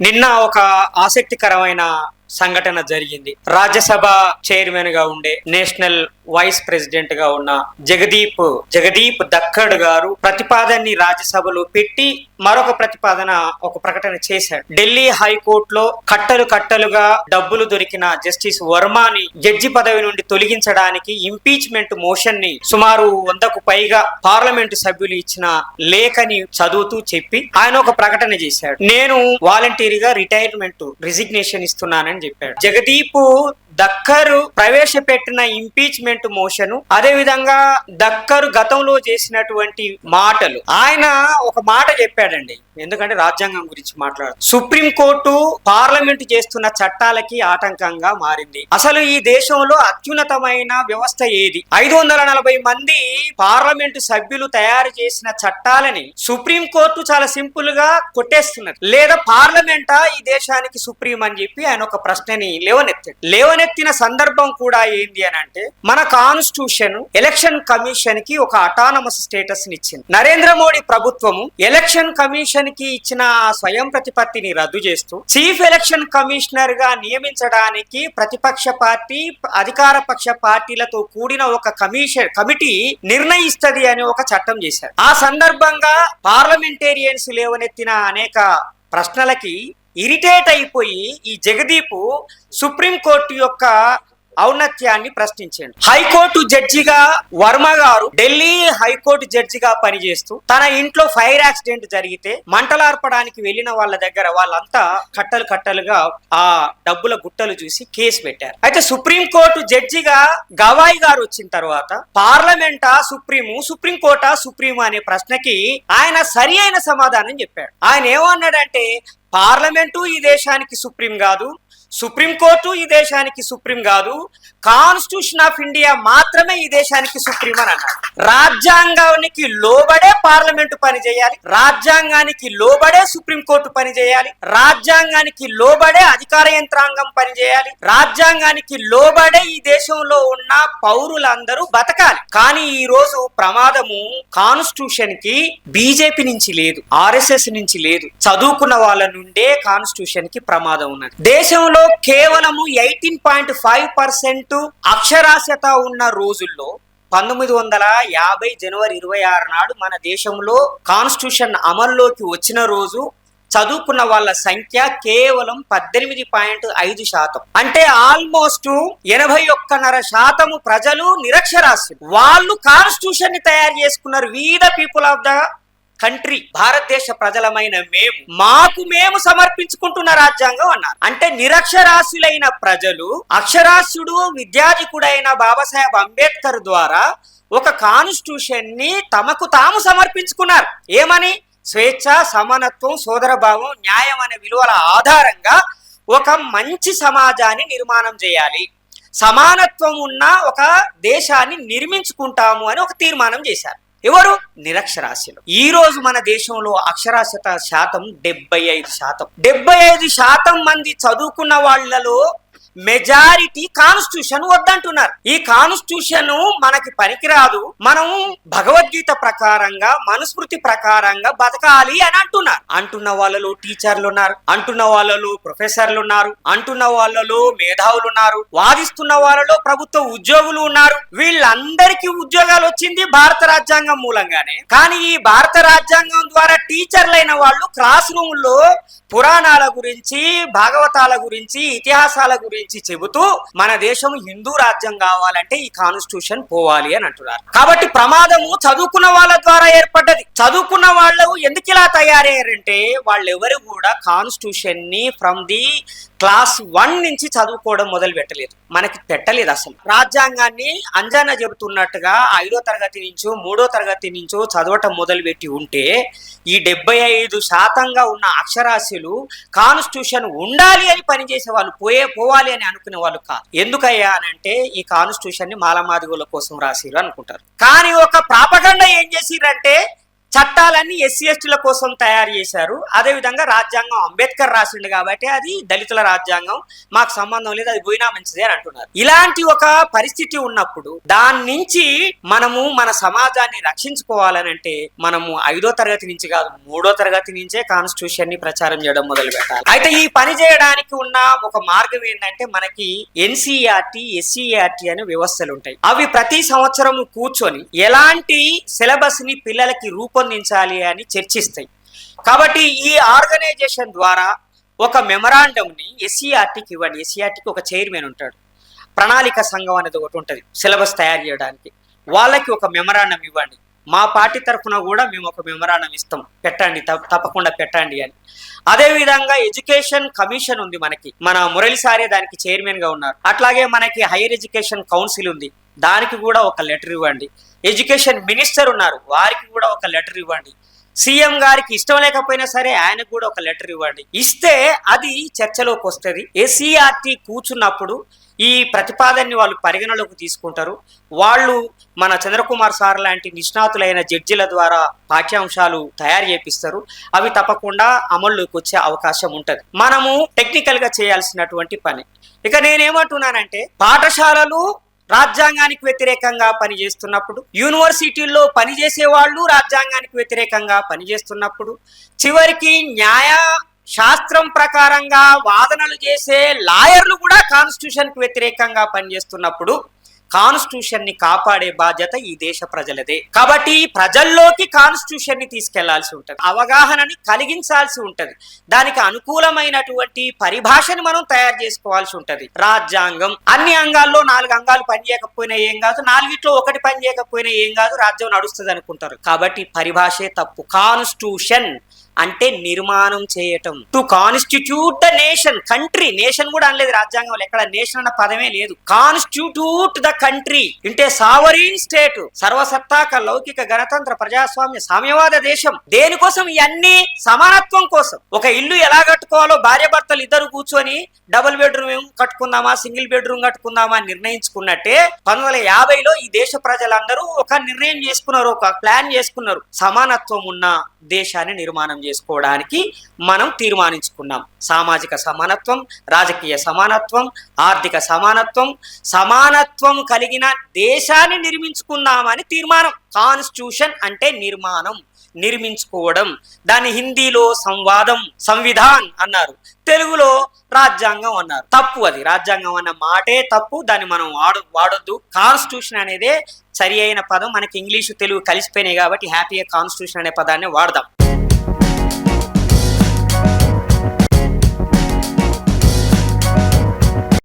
నిన్న ఒక ఆసక్తికరమైన సంఘటన జరిగింది. రాజ్యసభ చైర్మన్గా ఉండే నేషనల్ వైస్ ప్రెసిడెంట్గా ఉన్న జగదీప్ జగదీప్ దక్కడ్ గారు ప్రతిపాదనని రాజ్యసభలో పెట్టి మరొక ప్రతిపాదన ఒక ప్రకటన చేశాడు ఢిల్లీ హైకోర్టులో కట్టలు కట్టలుగా డబ్బులు దొరికిన జస్టిస్ వర్మని జడ్జి పదవి నుండి తొలగించడానికి ఇంపీచ్మెంట్ మోషన్ని సుమారు వందకు పైగా పార్లమెంటు సభ్యులు ఇచ్చిన లేఖని చదువుతూ చెప్పి ఆయన ఒక ప్రకటన చేశాడు. నేను వాలంటీర్గా రిటైర్మెంట్ రిజిగ్నేషన్ ఇస్తున్నానని చెప్పాడు. జగదీపు దక్కరు ప్రవేశపెట్టిన ఇంపీచ్మెంట్ మోషన్ అదే విధంగా దక్కరు గతంలో చేసినటువంటి మాటలు. ఆయన ఒక మాట చెప్పాడండి. ఎందుకంటే రాజ్యాంగం గురించి మాట్లాడు సుప్రీం కోర్టు పార్లమెంట్ చేస్తున్న చట్టాలకి ఆటంకంగా మారింది. అసలు ఈ దేశంలో అత్యున్నతమైన వ్యవస్థ ఏది? ఐదు వందల నలభై మంది పార్లమెంటు సభ్యులు తయారు చేసిన చట్టాలని సుప్రీం కోర్టు చాలా సింపుల్గా కొట్టేస్తున్నది. లేదా పార్లమెంటా ఈ దేశానికి సుప్రీం అని చెప్పి ఆయన ఒక ప్రశ్నని లేవనెత్తాడు. లేవనెత్తిన సందర్భం కూడా ఏంది అని అంటే మన కాన్స్టిట్యూషన్ ఎలక్షన్ కమిషన్కి ఒక అటానమస్ స్టేటస్ ఇచ్చింది. నరేంద్ర మోడీ ప్రభుత్వము ఎలక్షన్ కమిషన్కి ఇచ్చిన ఆ స్వయం ప్రతిపత్తిని రద్దు చేస్తూ చీఫ్ ఎలక్షన్ కమిషనర్గా నియమించడానికి ప్రతిపక్ష పార్టీ అధికార పక్ష పార్టీలతో కూడిన ఒక కమిషన్ కమిటీ నిర్ణయిస్తుంది అని ఒక చట్టం చేశారు. ఆ సందర్భంగా పార్లమెంటేరియన్స్ లేవనెత్తిన అనేక ప్రశ్నలకి ఇరిటేట్ అయిపోయి ఈ జగదీపు సుప్రీంకోర్టు యొక్క ఔన్నత్యాన్ని ప్రశ్నించాడు. హైకోర్టు జడ్జిగా వర్మ గారు ఢిల్లీ హైకోర్టు జడ్జిగా పనిచేస్తూ తన ఇంట్లో ఫైర్ యాక్సిడెంట్ జరిగితే మంటలార్పడానికి వెళ్ళిన వాళ్ళ దగ్గర వాళ్ళంతా కట్టలు కట్టలుగా ఆ డబ్బుల గుట్టలు చూసి కేసు పెట్టారు. అయితే సుప్రీం కోర్టు జడ్జిగా గవాయి గారు వచ్చిన తర్వాత పార్లమెంటా సుప్రీము సుప్రీం కోర్టా సుప్రీము అనే ప్రశ్నకి ఆయన సరి అయిన సమాధానం చెప్పాడు. ఆయన ఏమన్నాడంటే పార్లమెంటు ఈ దేశానికి సుప్రీం కాదు సుప్రీంకోర్టు ఈ దేశానికి సుప్రీం కాదు కాన్స్టిట్యూషన్ ఆఫ్ ఇండియా మాత్రమే ఈ దేశానికి సుప్రీం అని అన్నాడు. రాజ్యాంగానికి లోబడే పార్లమెంటు పని చేయాలి రాజ్యాంగానికి లోబడే సుప్రీంకోర్టు పని చేయాలి రాజ్యాంగానికి లోబడే అధికార యంత్రాంగం పని చేయాలి రాజ్యాంగానికి లోబడే ఈ దేశంలో ఉన్న పౌరులందరూ బతకాలి. కానీ ఈ రోజు ప్రమాదము కాన్స్టిట్యూషన్కి బీజేపీ నుంచి లేదు ఆర్ఎస్ఎస్ నుంచి లేదు. చదువుకున్న వాళ్ళ నుండే కాన్స్టిట్యూషన్కి ప్రమాదం ఉన్నది. దేశంలో కేవలము ఎయిటీన్ పాయింట్ ఫైవ్ పర్సెంట్ అక్షరాస్యత ఉన్న రోజుల్లో పంతొమ్మిది వందల యాభై జనవరి ఇరవై ఆరు నాడు మన దేశంలో కాన్స్టిట్యూషన్ అమల్లోకి వచ్చిన రోజు చదువుకున్న వాళ్ళ సంఖ్య కేవలం పద్దెనిమిది పాయింట్ ఐదు శాతం. అంటే ఆల్మోస్ట్ ఎనభై ఒక్కన్నర శాతము ప్రజలు నిరక్షరాస్యులు. వాళ్ళు కాన్స్టిట్యూషన్ని తయారు చేసుకున్నారు. We the people of the country భారతదేశ ప్రజలమైన మేము మాకు మేము సమర్పించుకుంటున్న రాజ్యాంగం అన్నారు. అంటే నిరక్షరాస్యులైన ప్రజలు అక్షరాస్యుడు విద్యాధికుడైన బాబాసాహెబ్ అంబేద్కర్ ద్వారా ఒక కాన్స్టిట్యూషన్ని తమకు తాము సమర్పించుకున్నారు. ఏమని? స్వేచ్ఛ సమానత్వం సోదరభావం న్యాయం అనే విలువల ఆధారంగా ఒక మంచి సమాజాన్ని నిర్మాణం చేయాలి. సమానత్వం ఉన్న ఒక దేశాన్ని నిర్మించుకుంటాము అని ఒక తీర్మానం చేశారు. ఎవరు? నిరక్షరాస్యులు. ఈ రోజు మన దేశంలో అక్షరాస్యత శాతం డెబ్బై ఐదు శాతం. డెబ్బై ఐదు శాతం మంది చదువుకున్న వాళ్ళలో మెజారిటీ కాన్స్టిట్యూషన్ వద్దంటున్నారు. ఈ కాన్స్టిట్యూషన్ మనకి పనికిరాదు. మనం భగవద్గీత ప్రకారంగా మనుస్మృతి ప్రకారంగా బతకాలి అని అంటున్నారు. అంటున్న వాళ్ళలో టీచర్లు ఉన్నారు అంటున్న వాళ్ళలో ప్రొఫెసర్లు ఉన్నారు అంటున్న వాళ్ళలో మేధావులు ఉన్నారు వాదిస్తున్న వాళ్ళలో ప్రభుత్వ ఉద్యోగులు ఉన్నారు. వీళ్ళందరికీ ఉద్యోగాలు వచ్చింది భారత రాజ్యాంగం మూలంగానే. కానీ ఈ భారత రాజ్యాంగం ద్వారా టీచర్లైన వాళ్ళు క్లాస్ రూమ్లో పురాణాల గురించి భాగవతాల గురించి ఇతిహాసాల గురించి చెబుతూ మన దేశం హిందూ రాజ్యం కావాలంటే ఈ కాన్స్టిట్యూషన్ పోవాలి అని అంటున్నారు. కాబట్టి ప్రమాదము చదువుకున్న వాళ్ళ ద్వారా ఏర్పడ్డది. చదువుకున్న వాళ్ళు ఎందుకు ఇలా తయారయ్యారంటే వాళ్ళు ఎవరు కూడా కాన్స్టిట్యూషన్ని ఫ్రమ్ ది క్లాస్ వన్ నుంచి చదువుకోవడం మొదలు పెట్టలేదు. మనకి పెట్టలేదు అసలు. రాజ్యాంగాన్ని అంజనా చెబుతున్నట్టుగా ఐదో తరగతి నుంచో మూడో తరగతి నుంచో చదవటం మొదలు పెట్టి ఉంటే ఈ డెబ్బై ఐదు శాతంగా ఉన్న అక్షరాస్యులు కాన్స్టిట్యూషన్ ఉండాలి అని పనిచేసే వాళ్ళు పోయే పోవాలి అని అనుకునే వాళ్ళు కాదు ఎందుకయ్యా అని అంటే ఈ కాన్స్టిట్యూషన్ని మాలమాదిగుల కోసం రాసిరు అనుకుంటారు. కానీ ఒక ప్రాపగండ ఏం చేసిరంటే చట్టాలన్నీ ఎస్సీ ఎస్టీల కోసం తయారు చేశారు. అదే విధంగా రాజ్యాంగం అంబేద్కర్ రాసిండు కాబట్టి అది దళితుల రాజ్యాంగం. మాకు సంబంధం లేదు అది పోయినా మంచిదే అని అంటున్నారు. ఇలాంటి ఒక పరిస్థితి ఉన్నప్పుడు దాని నుంచి మనము మన సమాజాన్ని రక్షించుకోవాలని అంటే మనము ఐదో తరగతి నుంచి కాదు మూడో తరగతి నుంచే కాన్స్టిట్యూషన్ని ప్రచారం చేయడం మొదలు పెట్టాలి. అయితే ఈ పని చేయడానికి ఉన్న ఒక మార్గం ఏంటంటే మనకి ఎన్సీఆర్టీ ఎస్సీఆర్టీ అనే వ్యవస్థలు ఉంటాయి. అవి ప్రతి సంవత్సరం కూర్చొని ఎలాంటి సిలబస్ని పిల్లలకి రూపొందించాలి అని చర్చిస్తాయి. కాబట్టి ఈ ఆర్గనైజేషన్ ద్వారా ఒక మెమరాండంని ఎస్సీఆర్టీకి ఇవ్వండి. ఎస్సీఆర్టీకి ఒక చైర్మన్ ఉంటాడు. ప్రణాళిక సంఘం అనేది ఒకటి ఉంటుంది. సిలబస్ తయారు చేయడానికి. వాళ్ళకి ఒక మెమరాండం ఇవ్వండి. మా పార్టీ తరఫున కూడా మేము ఒక మెమరాండం ఇస్తాం. పెట్టండి తప్ప- తప్పకుండా పెట్టండి అని. అదే విధంగా ఎడ్యుకేషన్ కమిషన్ ఉంది మనకి. మన మురళి సారే దానికి చైర్మన్గా ఉన్నారు. అట్లాగే మనకి హైయర్ ఎడ్యుకేషన్ కౌన్సిల్ ఉంది. దానికి కూడా ఒక లెటర్ ఇవ్వండి. ఎడ్యుకేషన్ మినిస్టర్ ఉన్నారు వారికి కూడా ఒక లెటర్ ఇవ్వండి. సీఎం గారికి ఇష్టం లేకపోయినా సరే ఆయనకు కూడా ఒక లెటర్ ఇవ్వండి. ఇస్తే అది చర్చలోకి వస్తుంది. ఎస్సీఆర్టీ కూర్చున్నప్పుడు ఈ ప్రతిపాదనని వాళ్ళు పరిగణలోకి తీసుకుంటారు. వాళ్ళు మన చంద్రకుమార్ సార్ లాంటి నిష్ణాతులైన జడ్జిల ద్వారా పాఠ్యాంశాలు తయారు చేపిస్తారు. అవి తప్పకుండా అమల్లోకి వచ్చే అవకాశం ఉంటుంది. మనము టెక్నికల్గా చేయాల్సినటువంటి పని. ఇక నేనేమంటున్నానంటే పాఠశాలలు రాజ్యాంగానికి వ్యతిరేకంగా పనిచేస్తున్నప్పుడు యూనివర్సిటీల్లో పనిచేసే వాళ్ళు రాజ్యాంగానికి వ్యతిరేకంగా పనిచేస్తున్నప్పుడు చివరికి న్యాయ శాస్త్రం ప్రకారంగా వాదనలు చేసే లాయర్లు కూడా కాన్స్టిట్యూషన్కి వ్యతిరేకంగా పనిచేస్తున్నప్పుడు కాన్స్టిట్యూషన్ని కాపాడే బాధ్యత ఈ దేశ ప్రజలదే. కాబట్టి ప్రజల్లోకి కాన్స్టిట్యూషన్ని తీసుకెళ్ళాల్సి ఉంటుంది. అవగాహనని కలిగించాల్సి ఉంటది. దానికి అనుకూలమైనటువంటి పరిభాషని మనం తయారు చేసుకోవాల్సి ఉంటది. రాజ్యాంగం అన్ని అంగాల్లో నాలుగు అంగాలు పనిచేయకపోయినా ఏం కాదు నాలుగిట్లో ఒకటి పని చేయకపోయినా ఏం కాదు రాజ్యం నడుస్తుంది అనుకుంటారు కాబట్టి పరిభాషే తప్పు. కాన్స్టిట్యూషన్ అంటే నిర్మాణం చేయటం. To constitute the nation country nation కూడా అనలేదు రాజ్యాంగంలో ఎక్కడ నేషన్ అన్న పదమే లేదు. కాన్స్టిట్యూట్ ద కంట్రీ అంటే సావరీన్ స్టేట్ సర్వసత్తాక లౌకిక గణతంత్ర ప్రజాస్వామ్య సామ్యవాద దేశం. దేనికోసం? ఇవన్నీ సమానత్వం కోసం. ఒక ఇల్లు ఎలా కట్టుకోవాలో భార్య భర్తలు ఇద్దరు కూర్చొని డబుల్ బెడ్రూమ్ కట్టుకుందామా సింగిల్ బెడ్రూమ్ కట్టుకుందామా నిర్ణయించుకున్నట్టే పంతొమ్మిది వందల యాభైలో ఈ దేశ ప్రజలందరూ ఒక నిర్ణయం చేసుకున్నారు ఒక ప్లాన్ చేసుకున్నారు. సమానత్వం ఉన్న దేశాన్ని నిర్మాణం చేసుకోవడానికి మనం తీర్మానించుకున్నాం. సామాజిక సమానత్వం రాజకీయ సమానత్వం ఆర్థిక సమానత్వం సమానత్వం కలిగిన దేశాన్ని నిర్మించుకుందామని తీర్మానం. కాన్స్టిట్యూషన్ అంటే నిర్మాణం. నిర్మించుకోవడం. దాన్ని హిందీలో సంవాదం సంవిధాన్ అన్నారు. తెలుగులో రాజ్యాంగం అన్నారు. తప్పు అది. రాజ్యాంగం అన్న మాటే తప్పు. దాన్ని మనం వాడు వాడొద్దు. కాన్స్టిట్యూషన్ అనేదే సరి అయిన పదం. మనకి ఇంగ్లీషు తెలుగు కలిసిపోయినాయి కాబట్టి హ్యాపీగా కాన్స్టిట్యూషన్ అనే పదాన్ని వాడదాం.